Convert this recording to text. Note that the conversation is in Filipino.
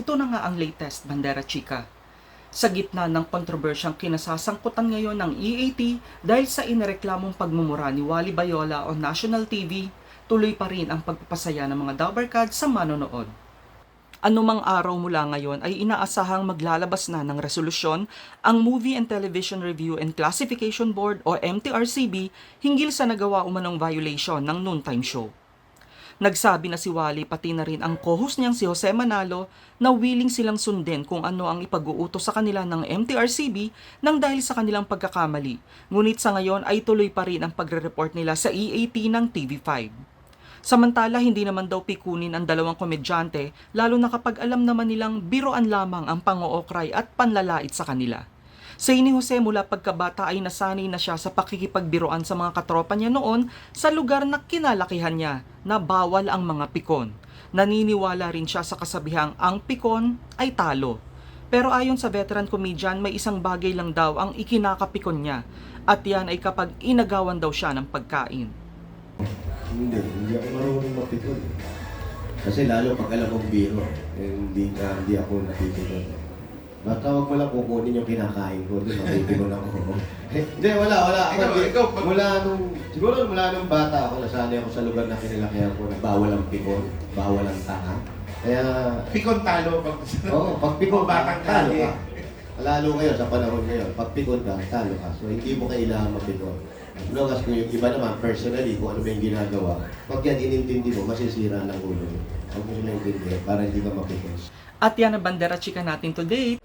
Ito na nga ang latest Bandera Chica. Sa gitna ng kontrobersyang kinasasangkutan ngayon ng EAT dahil sa inireklamong pagmumura ni Wally Bayola on national TV, tuloy pa rin ang pagpapasaya ng mga Dabarkad sa manonood. Anumang araw mula ngayon ay inaasahang maglalabas na ng resolusyon ang Movie and Television Review and Classification Board o MTRCB hinggil sa nagawa umanong violation ng noontime show. Nagsabi na si Wally pati na rin ang co-host niyang si Jose Manalo na willing silang sundin kung ano ang ipag-uutos sa kanila ng MTRCB nang dahil sa kanilang pagkakamali. Ngunit sa ngayon ay tuloy pa rin ang pagre-report nila sa EAT ng TV5. Samantala, hindi naman daw pikunin ang dalawang komedyante, lalo na kapag alam naman nilang biroan lamang ang pangookray at panlalait sa kanila. Sa ni Jose mula pagkabata ay nasanay na siya sa pakikipagbiroan sa mga katropa niya noon sa lugar na kinalakihan niya na bawal ang mga pikon. Naniniwala rin siya sa kasabihang ang pikon ay talo. Pero ayon sa veteran comedian, may isang bagay lang daw ang ikinakapikon niya at yan ay kapag inagawan daw siya ng pagkain. Hindi, hindi ako marunong mapikon. eh. Kasi lalo pag alam mong biro, eh, hindi, na, hindi ako napipikon. Basta huwag mo lang kukunin yung kinakain ko, doon mapipikon ako. Eh, Hindi, wala, wala. Ako, Ikaw, ikaw, pag- mula nung, siguro mula nung bata ako, nasanay ako sa lugar na kinilakihan ko na bawal ang pikon, bawal ang tanga. Kaya, Pikon talo pag oo, pag pikon ka, Batang talo kalye. ka. Lalo ngayon, sa panahon ngayon, pag pikon ka, talo ka. So, hindi mo kailangan mapikon. No, kasi kung yung iba naman, personally, kung ano ba yung ginagawa, pag yan inintindi mo, masisira ng ulo mo. Huwag mo sila intindi para hindi ka mapikon. At yan ang bandera chika natin today.